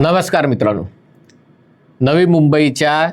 नमस्कार मित्रांनो. नवी मुंबईच्या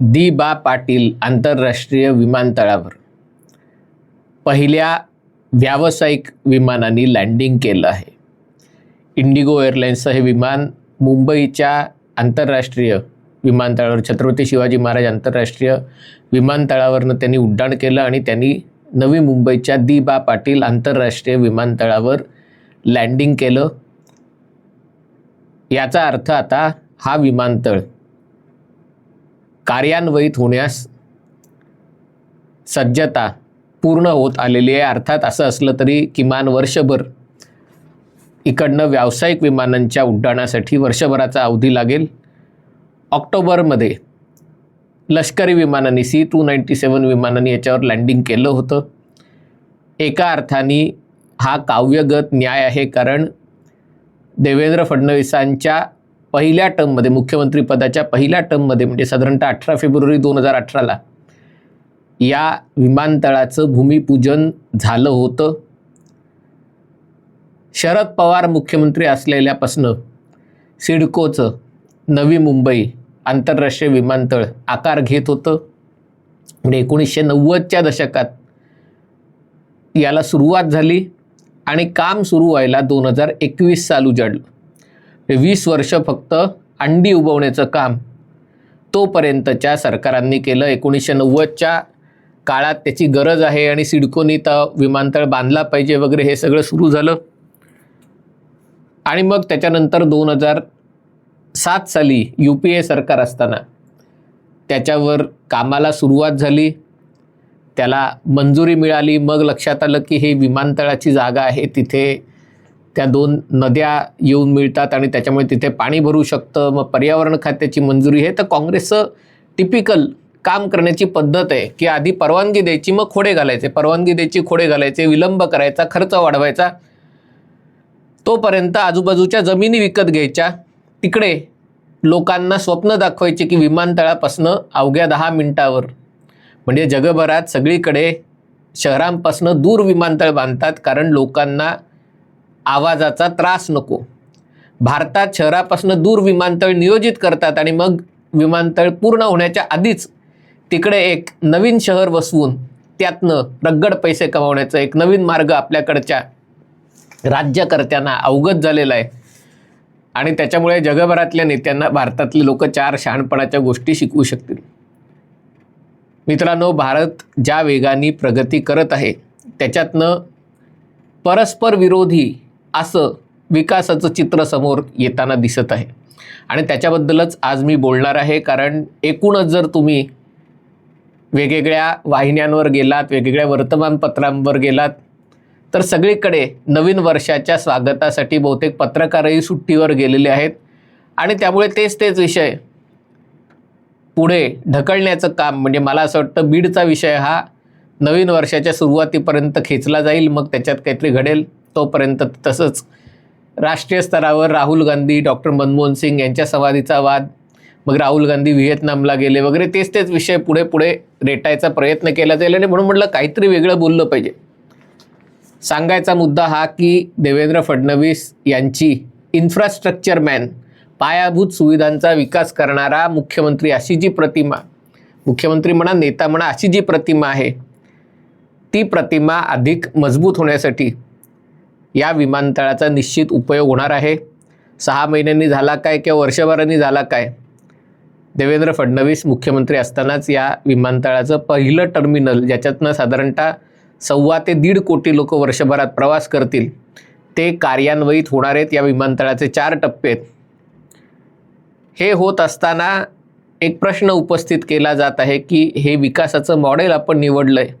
दी बा पाटील आंतरराष्ट्रीय विमानतळावर पहिल्या व्यावसायिक विमानाने लँडिंग केलं आहे. इंडिगो एअरलाईन्सचं हे विमान मुंबईच्या आंतरराष्ट्रीय विमानतळावर छत्रपती शिवाजी महाराज आंतरराष्ट्रीय विमानतळावरनं त्यांनी उड्डाण केलं आणि त्यांनी नवी मुंबईच्या दी बा पाटील आंतरराष्ट्रीय विमानतळावर लँडिंग केलं. याचा अर्थ आता हा विमानतळ कार्यान्वयित होण्यास सज्जता पूर्ण होत आलेली आहे. अर्थात असं असलं तरी किमान वर्षभर इकडनं व्यावसायिक विमानांच्या उड्डाणासाठी वर्षभराचा अवधी लागेल. ऑक्टोबरमध्ये लष्करी विमानांनी सी टू नाईंटी सेवन विमानांनी याच्यावर लँडिंग केलं होतं. एका अर्थाने हा काव्यगत न्याय आहे कारण देवेंद्र फडणवीसांच्या पहिल्या टर्ममध्ये मुख्यमंत्रीपदाच्या पहिल्या टर्ममध्ये म्हणजे साधारणतः अठरा फेब्रुवारी दोन हजार अठराला या विमानतळाचं भूमिपूजन झालं होतं. शरद पवार मुख्यमंत्री असलेल्यापासनं सिडकोचं नवी मुंबई आंतरराष्ट्रीय विमानतळ आकार घेत होतं. म्हणजे एकोणीसशे नव्वदच्या दशकात याला सुरुवात झाली आणि काम सुरू व्हायला दोन हजार एकवीस साल उजाडलं. वीस वर्ष फक्त अंडी उबवण्याचं काम तोपर्यंतच्या सरकारांनी केलं. एकोणीसशे नव्वदच्या काळात त्याची गरज आहे आणि सिडकोनी तर विमानतळ बांधला पाहिजे वगैरे हे सगळं सुरू झालं. आणि मग त्याच्यानंतर दोन हजार सात साली यू पी ए सरकार असताना त्याच्यावर कामाला सुरुवात झाली. त्याला मंजुरी मिळाली. मग लक्षात आलं की हे विमानतळाची जागा आहे. तिथे त्या दोन नद्या येऊन मिळतात आणि त्याच्यामुळे तिथे पाणी भरू शकतं. मग पर्यावरण खात्याची मंजुरी. आहे तर काँग्रेसचं टिपिकल काम करण्याची पद्धत आहे की आधी परवानगी द्यायची मग खोडे घालायचे. परवानगी द्यायची खोडे घालायचे विलंब करायचा खर्च वाढवायचा. तोपर्यंत आजूबाजूच्या जमिनी विकत घ्यायच्या. तिकडे लोकांना स्वप्न दाखवायचे की विमानतळापासनं अवघ्या दहा मिनिटावर. म्हणजे जगभरात सगळीकडे शहरांपासनं दूर विमानतळ बांधतात कारण लोकांना आवाजाचा त्रास नको. भारतात शहरापासून दूर विमानतळ नियोजित करतात आणि मग विमानतळ पूर्ण होण्याच्या आधीच तिकडे एक नवीन शहर वसवून त्यातनं रगड पैसे कमावण्याचा एक नवीन मार्ग आपल्याकडच्या राज्यकर्त्यांना अवगत झालेला आहे. आणि त्याच्यामुळे जगभरातल्या नेत्यांना भारतातले लोक चार शहाणपणाच्या गोष्टी शिकवू शकतील. मित्रांनो भारत ज्या वेगाने प्रगती करत आहे त्याच्यातनं परस्पर विरोधी असं विकासाचं चित्र समोर येताना दिसत आहे. आणि त्याच्याबद्दलच आज मी बोलणार आहे कारण एकूणच जर तुम्ही वेगवेगळ्या वाहिन्यांवर गेलात वेगवेगळ्या वर्तमानपत्रांवर गेलात तर सगळीकडे नवीन वर्षाच्या स्वागतासाठी बहुतेक पत्रकारही सुट्टीवर गेलेले आहेत. आणि त्यामुळे तेच तेच विषय पुढे ढकलण्याचं काम म्हणजे मला असं वाटतं बीडचा विषय हा नवीन वर्षाच्या सुरुवातीपर्यंत खेचला जाईल मग त्याच्यात काहीतरी घडेल. तोपर्यंत तसंच राष्ट्रीय स्तरावर राहुल गांधी डॉक्टर मनमोहन सिंग यांच्या संवादीचा वाद मग राहुल गांधी व्हिएतनामला गेले वगैरे तेच तेच विषय पुढे पुढे रेटायचा प्रयत्न केला जाईल. आणि म्हणून म्हटलं काहीतरी वेगळं बोललं पाहिजे. सांगायचा मुद्दा हा की देवेंद्र फडणवीस यांची इन्फ्रास्ट्रक्चर मॅन पायाभूत सुविधांचा विकास करणारा मुख्यमंत्री अशी जी प्रतिमा मुख्यमंत्री म्हणा नेता म्हणा अशी जी प्रतिमा आहे ती प्रतिमा अधिक मजबूत होण्यासाठी या विमानतळाचा निश्चित उपयोग होणार आहे. सहा महिन्यांनी झाला काय किंवा वर्षभरांनी झाला काय देवेंद्र फडणवीस मुख्यमंत्री असतानाच या विमानतळाचं पहिलं टर्मिनल ज्याच्यातनं साधारणतः सव्वा ते दीड कोटी लोक वर्षभरात प्रवास करतील. ते कार्यान्वयित होणार आहेत. या विमानतळाचे चार टप्पे आहेत. हे होत असताना एक प्रश्न उपस्थित केला जात आहे की हे विकासाचं मॉडेल आपण निवडलं आहे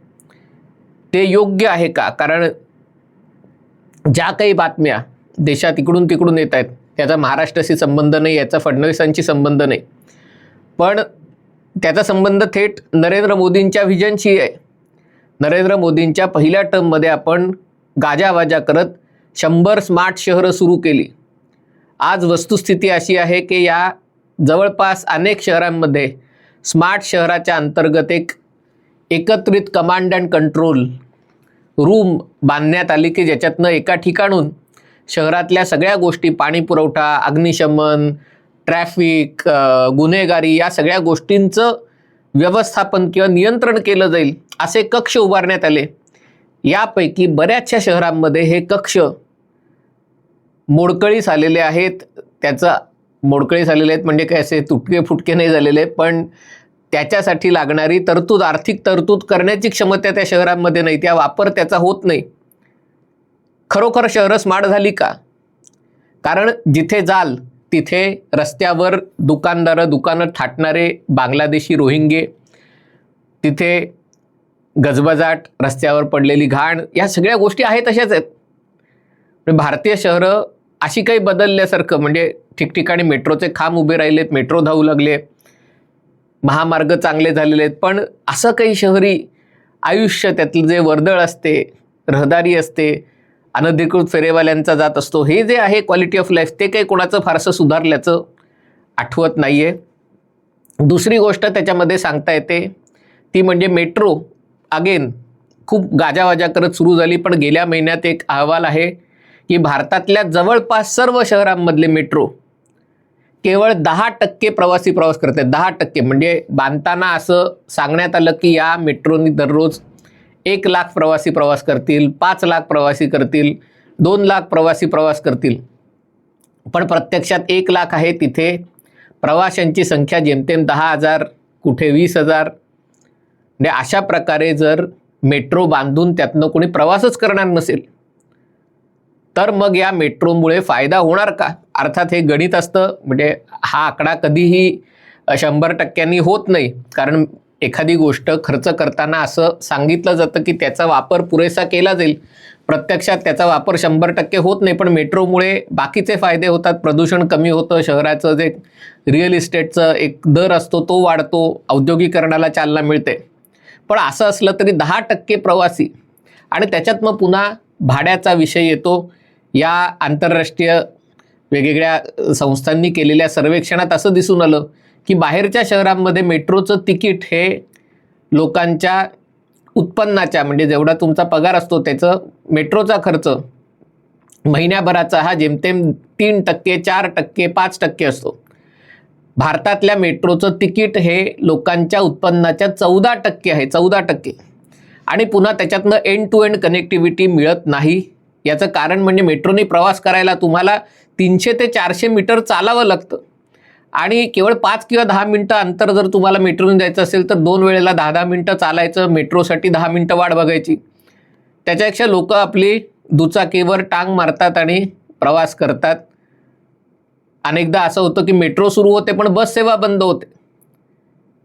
ते योग्य आहे का? कारण ज्या काही बातम्या देशात इकडून तिकडून येत आहेत त्याचा महाराष्ट्राशी संबंध नाही याचा फडणवीसांशी संबंध नाही. पण त्याचा संबंध थेट नरेंद्र मोदींच्या व्हिजनशी आहे. नरेंद्र मोदींच्या पहिल्या टर्ममध्ये आपण गाजावाजा करत शंभर स्मार्ट शहरं सुरू केली. आज वस्तुस्थिती अशी आहे की या जवळपास अनेक शहरांमध्ये स्मार्ट शहराच्या अंतर्गत एक एकत्रित कमांड अँड कंट्रोल रूम बांधण्यात आली की ज्याच्यातनं एका ठिकाणून शहरातल्या सगळ्या गोष्टी पाणी पुरवठा अग्निशमन ट्रॅफिक गुन्हेगारी या सगळ्या गोष्टींचं व्यवस्थापन किंवा नियंत्रण केलं जाईल असे कक्ष उभारण्यात आले. यापैकी बऱ्याचशा शहरांमध्ये हे कक्ष मोडकळीस आलेले आहेत. त्याचा मोडकळीस आलेले आहेत म्हणजे काय असे तुटके फुटके नाही झालेले पण त्याच्यासाठी लागणारी तरतूद आर्थिक तरतूद करण्याची क्षमता त्या शहरांमध्ये नाही. त्या वापर त्याचा होत नाही. खरोखर शहरं स्मार्ट झाली का? कारण जिथे जाल तिथे रस्त्यावर दुकानदारं दुकानं थाटणारे बांगलादेशी रोहिंगे तिथे गजबजाट रस्त्यावर पडलेली घाण या सगळ्या गोष्टी आहेत तशाच आहेत. भारतीय शहरं अशी काही बदलल्यासारखं म्हणजे ठिकठिकाणी मेट्रोचे खांब उभे राहिलेत मेट्रो धावू लागले महामार्ग चांगले झालेले आहेत पण असं काही शहरी आयुष्य त्यातलं जे वर्दळ असते रहदारी असते अनधिकृत फेरेवाल्यांचा जात असतो. हे जे आहे क्वालिटी ऑफ लाईफ ते काही कोणाचं फारसं सुधारल्याचं आठवत नाही आहे दुसरी गोष्ट त्याच्यामध्ये सांगता येते ती म्हणजे मेट्रो अगेन खूप गाजावाजा करत सुरू झाली पण गेल्या महिन्यात एक अहवाल आहे की भारतातल्या जवळपास सर्व शहरांमधले मेट्रो केवळ दहा टक्के प्रवासी प्रवास करत आहेत. दहा टक्के म्हणजे बांधताना असं सांगण्यात आलं की या मेट्रोनी दररोज एक लाख प्रवासी प्रवास करतील पाच लाख प्रवासी करतील दोन लाख प्रवासी प्रवास करतील. पण प्रत्यक्षात एक लाख आहे तिथे. प्रवाशांची संख्या जेमतेम दहा हजार कुठे वीस हजार. म्हणजे अशा प्रकारे जर मेट्रो बांधून त्यातनं कोणी प्रवासच करणार नसेल तर मग या मेट्रोमुळे फायदा होणार का? अर्थात हे गणित असतं म्हणजे हा आकडा कधीही शंभर टक्क्यांनी होत नाही. कारण एखादी गोष्ट खर्च करताना असं सांगितलं जातं की त्याचा वापर पुरेसा केला जाईल. प्रत्यक्षात त्याचा वापर शंभर टक्के होत नाही पण मेट्रोमुळे बाकीचे फायदे होतात. प्रदूषण कमी होतं शहराचं जे रिअल इस्टेटचं एक दर असतो तो वाढतो औद्योगिकरणाला चालना मिळते. पण असं असलं तरी दहा टक्के प्रवासी आणि त्याच्यात मग पुन्हा भाड्याचा विषय येतो. या आंतरराष्ट्रीय वेगवेगळ्या संस्थांनी केलेल्या सर्वेक्षणात असं दिसून आलं की बाहेरच्या शहरांमध्ये मेट्रोचं तिकीट हे लोकांच्या उत्पन्नाच्या म्हणजे जेवढा तुमचा पगार असतो त्याचं मेट्रोचा खर्च महिन्याभराचा हा जेमतेम तीन टक्के चार टक्के पाच टक्के असतो. भारतातल्या मेट्रोचं तिकीट हे लोकांच्या उत्पन्नाच्या चौदा टक्के आहे चौदा टक्के. आणि पुन्हा त्याच्यातनं एंड टू एंड कनेक्टिव्हिटी मिळत नाही. याचं कारण म्हणजे मेट्रोने प्रवास करायला तुम्हाला तीनशे ते चारशे मीटर चालावं लागतं. आणि केवळ पाच किंवा दहा मिनटं अंतर जर तुम्हाला मेट्रोने जायचं असेल तर दोन वेळेला दहा दहा मिनटं चालायचं मेट्रोसाठी दहा मिनटं वाट बघायची. त्याच्यापेक्षा लोक आपली दुचाकीवर टांग मारतात आणि प्रवास करतात. अनेकदा असं होतं की मेट्रो सुरू होते पण बस सेवा बंद होते.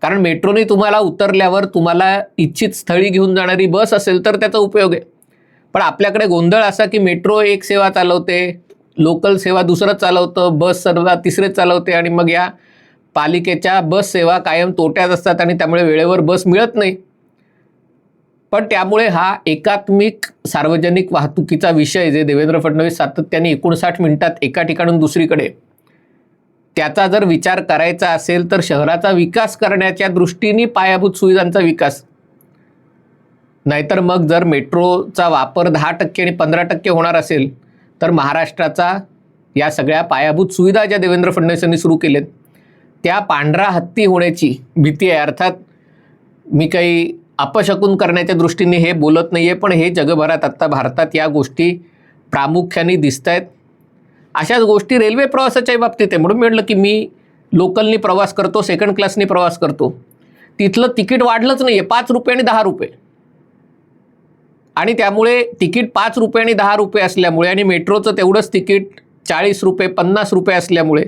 कारण मेट्रोने तुम्हाला उतरल्यावर तुम्हाला इच्छित स्थळी घेऊन जाणारी बस असेल तर त्याचा उपयोग आहे. पण आपल्याकडे गोंधळ असा की मेट्रो एक सेवा चालवते लोकल सेवा दुसरं चालवतं बस सर्व तिसरेच चालवते आणि मग या पालिकेच्या बस सेवा कायम तोट्यात असतात आणि त्यामुळे वेळेवर बस मिळत नाही. पण त्यामुळे हा एकात्मिक सार्वजनिक वाहतुकीचा विषय जे देवेंद्र फडणवीस सातत्याने एकोणसाठ मिनिटात एका ठिकाणून दुसरीकडे त्याचा जर विचार करायचा असेल तर शहराचा विकास करण्याच्या दृष्टीने पायाभूत सुविधांचा विकास. नाहीतर मग जर मेट्रोचा वापर दहा टक्के आणि पंधरा टक्के होणार असेल तर महाराष्ट्राचा या सगळ्या पायाभूत सुविधा ज्या देवेंद्र फडणवीसांनी सुरू केलेत त्या पांढरा हत्ती होण्याची भीती आहे. अर्थात मी काही अपशकून करण्याच्या दृष्टीने हे बोलत नाही आहे पण हे जगभरात आत्ता भारतात या गोष्टी प्रामुख्याने दिसत आहेत अशाच गोष्टी रेल्वे प्रवासाच्या बाबतीत आहे. म्हणून मी म्हटलं की मी लोकलनी प्रवास करतो सेकंड क्लासनी प्रवास करतो. तिथलं तिकीट वाढलंच नाही आहे पाच रुपये आणि दहा रुपये. आणि त्यामुळे तिकीट पाच रुपये आणि दहा रुपये असल्यामुळे आणि मेट्रोचं तेवढंच तिकीट चाळीस रुपये पन्नास रुपये असल्यामुळे.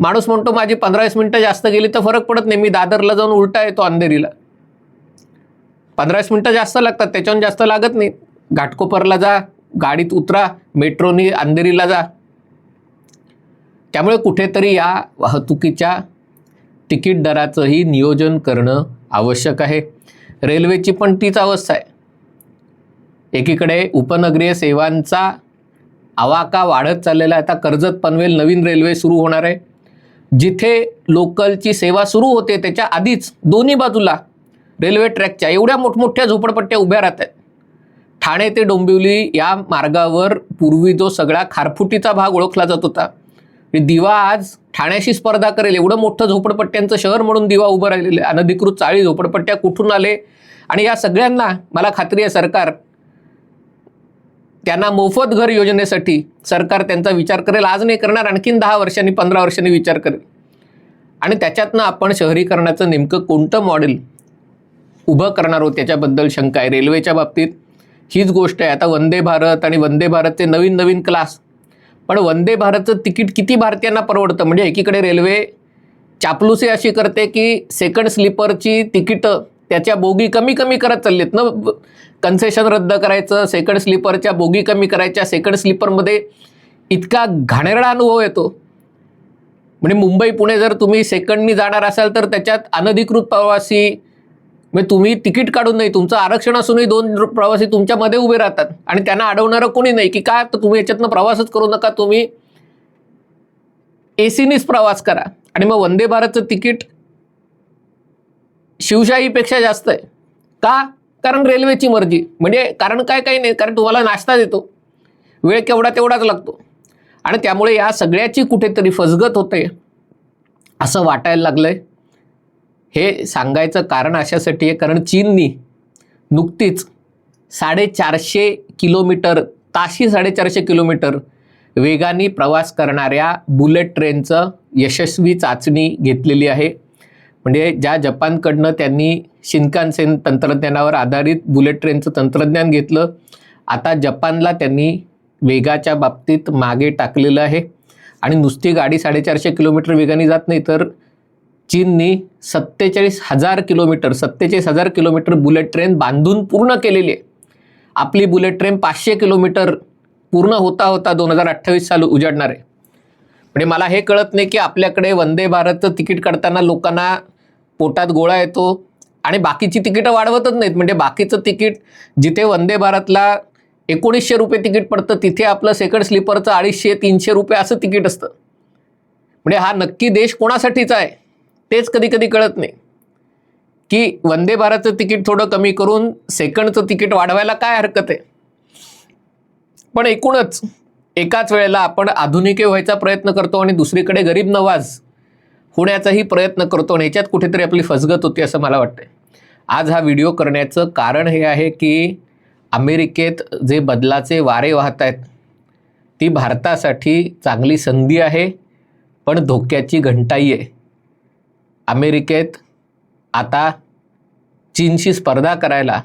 माणूस म्हणतो माझी पंधरा वीस मिनटं जास्त गेली तर फरक पडत नाही. मी दादरला जाऊन उलटा येतो अंधेरीला. पंधरा वीस मिनटं जास्त लागतात. त्याच्याहून जास्त लागत नाही. घाटकोपरला जा गाडीत उतरा मेट्रोनी अंधेरीला जा. त्यामुळे कुठेतरी या वाहतुकीच्या तिकीट दराचंही नियोजन करणं आवश्यक आहे. रेल्वेची पण तीच अवस्था आहे. एकीकडे उपनगरीय सेवांचा आवाका वाढत चाललेला आहे. आता कर्जत पनवेल नवीन रेल्वे सुरू होणार आहे. जिथे लोकलची सेवा सुरू होते त्याच्या आधीच दोन्ही बाजूला रेल्वे ट्रॅकच्या एवढ्या मोठमोठ्या झोपडपट्ट्या उभ्या राहत आहेत. ठाणे ते डोंबिवली या मार्गावर पूर्वी जो सगळा खारफुटीचा भाग ओळखला जात होता दिवा आज ठाण्याशी स्पर्धा करेल. एवढं मोठं झोपडपट्ट्यांचं शहर म्हणून दिवा उभं राहिलेलं आहे. अनधिकृत चाळी झोपडपट्ट्या कुठून आले? आणि या सगळ्यांना मला खात्री आहे सरकार त्यांना मोफत घर योजनेसाठी सरकार त्यांचा विचार करेल. आज नाही करणार आणखीन दहा वर्षांनी पंधरा वर्षांनी विचार करेल. आणि त्याच्यातनं आपण शहरीकरणाचं नेमकं कोणतं मॉडेल उभं करणार आहोत त्याच्याबद्दल शंका आहे. रेल्वेच्या बाबतीत हीच गोष्ट आहे. आता वंदे भारत आणि वंदे भारतचे नवीन नवीन क्लास पण वंदे भारतचं तिकीट किती भारतीयांना परवडतं? म्हणजे एकीकडे रेल्वे चापलुसी अशी करते की सेकंड स्लीपरची तिकीटं त्याच्या बोगी कमी कमी करत चाललेत ना? कन्सेशन रद्द करायचं सेकंड स्लीपरच्या बोगी कमी करायच्या सेकंड स्लीपरमध्ये इतका घाणेरडा अनुभव येतो. म्हणजे मुंबई पुणे जर तुम्ही सेकंडनी जाणार असाल तर त्याच्यात अनधिकृत प्रवासी म्हणजे तुम्ही तिकीट काढून नाही तुमचं आरक्षण असूनही दोन प्रवासी तुमच्यामध्ये उभे राहतात. आणि त्यांना अडवणारं कोणी नाही की काय तर तुम्ही याच्यातनं प्रवासच करू नका तुम्ही ए सीनीच प्रवास करा. आणि मग वंदे भारतचं तिकीट शिवशाहीपेक्षा जास्त आहे. का? कारण रेल्वेची मर्जी. म्हणजे कारण काय काही नाही? कारण तुम्हाला नाश्ता देतो. वेळ केवढा तेवढाच लागतो. आणि त्यामुळे या सगळ्याची कुठेतरी फसगत होते असं वाटायला लागलं आहे हे सांगायचं कारण अशासाठी आहे कारण चीननी नुकतीच साडेचारशे किलोमीटर ताशी साडेचारशे किलोमीटर वेगाने प्रवास करणाऱ्या बुलेट ट्रेनचं यशस्वी चाचणी घेतलेली आहे. म्हणजे ज्या जपानकडनं त्यांनी शिनकानसेन तंत्रज्ञानावर आधारित बुलेट ट्रेनचं तंत्रज्ञान घेतलं आता जपानला त्यांनी वेगाच्या बाबतीत मागे टाकलेलं आहे. आणि नुसती गाडी साडेचारशे किलोमीटर वेगाने जात नाही तर चीननी सत्तेचाळीस हजार किलोमीटर सत्तेचाळीस हजार किलोमीटर बुलेट ट्रेन बांधून पूर्ण केलेली आहे. आपली बुलेट ट्रेन पाचशे किलोमीटर पूर्ण होता होता दोन हजार अठ्ठावीस साल उजाडणार आहे. म्हणजे मला हे कळत नाही की आपल्याकडे वंदे भारतचं तिकीट काढताना लोकांना पोटात गोळा येतो आणि बाकीची तिकीटं वाढवतच नाहीत. म्हणजे बाकीचं तिकीट जिथे वंदे भारतला एकोणीसशे रुपये तिकीट पडतं तिथे आपलं सेकंड स्लीपरचं अडीचशे तीनशे रुपये असं तिकीट असतं. म्हणजे हा नक्की देश कोणासाठीचा आहे तेच कधी कधी कळत नाही. की वंदे भारतचं तिकीट थोडं कमी करून सेकंडचं तिकीट वाढवायला काय हरकत आहे? पण एकूणच एकाच वेळेला आपण आधुनिके व्हायचा प्रयत्न करतो आणि दुसरीकडे गरीब नवाज होण्याचाही प्रयत्न करतो आणि याच्यात कुठेतरी आपली फसगत होती असं मला वाटतं आज हा व्हिडिओ करण्याचं कारण हे आहे की अमेरिकेत जे बदलाचे वारे वाहत आहेत ती भारतासाठी चांगली संधी आहे पण धोक्याची घंटाई आहे. अमेरिकेत आता चीनशी स्पर्धा करायला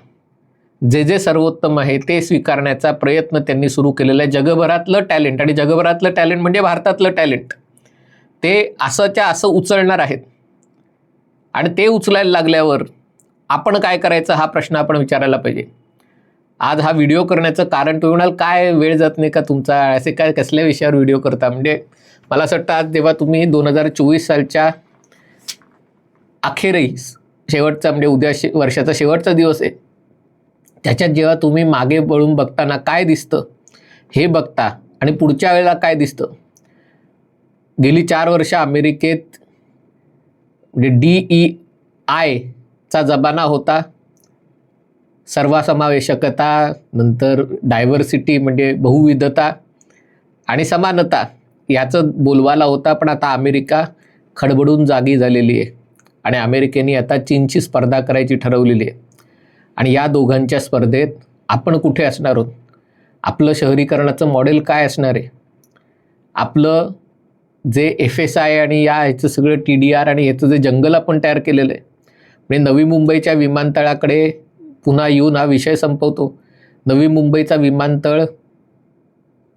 जे जे सर्वोत्तम आहे ते स्वीकारण्याचा प्रयत्न त्यांनी सुरू केलेला आहे. जगभरातलं टॅलेंट आणि जगभरातलं टॅलेंट म्हणजे भारतातलं टॅलेंट. ते असंच्या असं उचलणार आहेत. आणि ते उचलायला लागल्यावर आपण काय करायचं हा प्रश्न आपण विचारायला पाहिजे. आज हा व्हिडिओ करण्याचं कारण तुम्ही म्हणाल काय वेळ जात नाही का तुमचा? असे काय कसल्या विषयावर व्हिडिओ करता? म्हणजे मला असं वाटतं आज जेव्हा तुम्ही दोन हजार चोवीस सालच्या अखेरही शेवटचा म्हणजे उद्या शे वर्षाचा शेवटचा दिवस आहे. त्याच्यात जेव्हा तुम्ही मागे वळून बघताना काय दिसतं हे बघता आणि पुढच्या वेळेला काय दिसतं गेली चार वर्ष अमेरिकेत म्हणजे डी ई आयचा जमाना होता. सर्वसमावेशकता नंतर डायव्हर्सिटी म्हणजे बहुविधता आणि समानता याचं बोलवाला होता पण आता अमेरिका खडबडून जागी झालेली आहे आणि अमेरिकेने आता चीनची स्पर्धा करायची ठरवलेली आहे. आणि या दोघांच्या स्पर्धेत आपण कुठे असणार आहोत? आपलं शहरीकरणाचं मॉडेल काय असणार आहे? आपलं जे एफ एस आय आणि या ह्याचं सगळं टी डी आर आणि याचं जे जंगल आपण तयार केलेलं आहे. म्हणजे नवी मुंबईच्या विमानतळाकडे पुन्हा येऊन हा विषय संपवतो. नवी मुंबईचा विमानतळ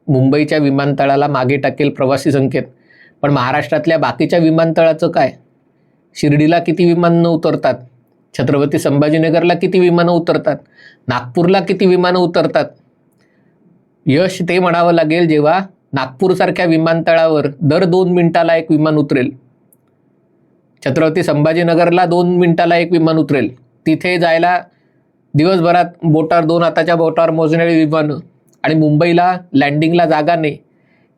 मुंबईच्या विमानतळाला मागे टाकेल प्रवासी संख्येत. पण महाराष्ट्रातल्या बाकीच्या विमानतळाचं काय? शिर्डीला किती विमानं उतरतात? छत्रपती संभाजीनगरला किती विमानं उतरतात? नागपूरला किती विमानं उतरतात? यश ते म्हणावं लागेल जेव्हा नागपूरसारख्या विमानतळावर दर दोन मिनिटाला एक विमान उतरेल. छत्रपती संभाजीनगरला दोन मिनिटाला एक विमान उतरेल. तिथे जायला दिवसभरात बोटावर दोन हाताच्या बोटावर मोजणारी विमानं आणि मुंबईला लँडिंगला जागा नाही.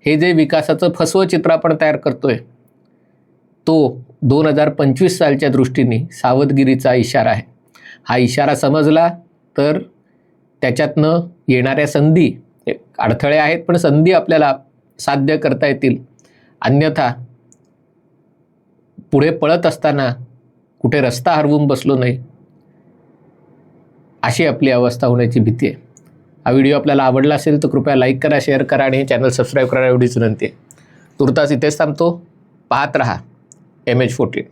हे जे विकासाचं फसवं चित्र आपण तयार करतोय तो दोन हजार पंचवीस सालच्या दृष्टीने सावधगिरीचा इशारा आहे. हा इशारा समजला तर त्याच्यातनं येणाऱ्या संधी अडथळे आहेत पण संधी आपल्याला साध्य करता येतील. अन्यथा पुढे पळत असताना कुठे रस्ता हरवून बसलो नाही अशी आपली अवस्था होण्याची भीती आहे. हा व्हिडिओ आपल्याला आवडला असेल तर कृपया लाईक करा शेअर करा आणि चॅनल सबस्क्राईब करा एवढीच विनंती आहे. तुर्तास इथेच थांबतो. पाहत रहा. M H fourteen